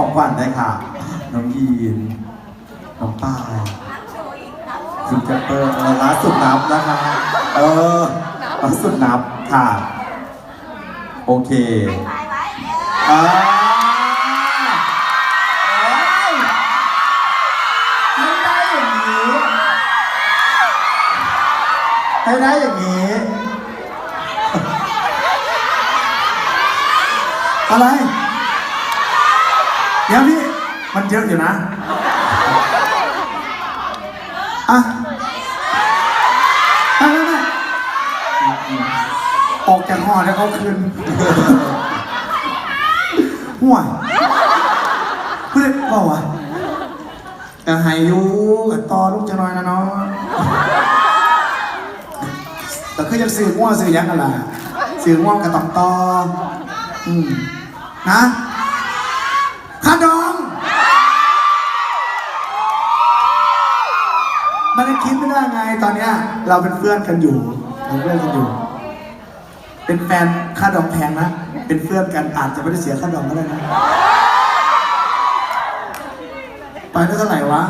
ของขวัญได้ค่ะ น้องยีน น้องปายคุณแกปเปอร์เออล่าสุดนับนะคะ เออล่าสุดนับค่ะ โอเคอ่าโอ้ยให้ได้อย่างนี้ให้ได้อย่างนี้ อะไร เดี๋ยวพี่มันเยอะอยู่นะอะไม่ไม่ไม่ออกจากห่อแล้วเอาคืนห่วยเพื่อนเปล่าวะจะให้อยูกับต่อลูกจะน้อยนะเนาะแต่คือยังสื่อง่วงสื่อยังกันล่ะสื่อง่วงกับต่อต่ออืมนะ ข้าดองมันยังคิดไม่ได้ไงตอนเนี้ย เราเป็นเพื่อนกันอยู่เป็นเพื่อนกันอยู่ เป็นแฟนค่าดองแพงนะเป็นเพื่อนกันอาจจะไม่ได้เสียค่าดองก็ได้นะไปได้เท่าไหร่วะ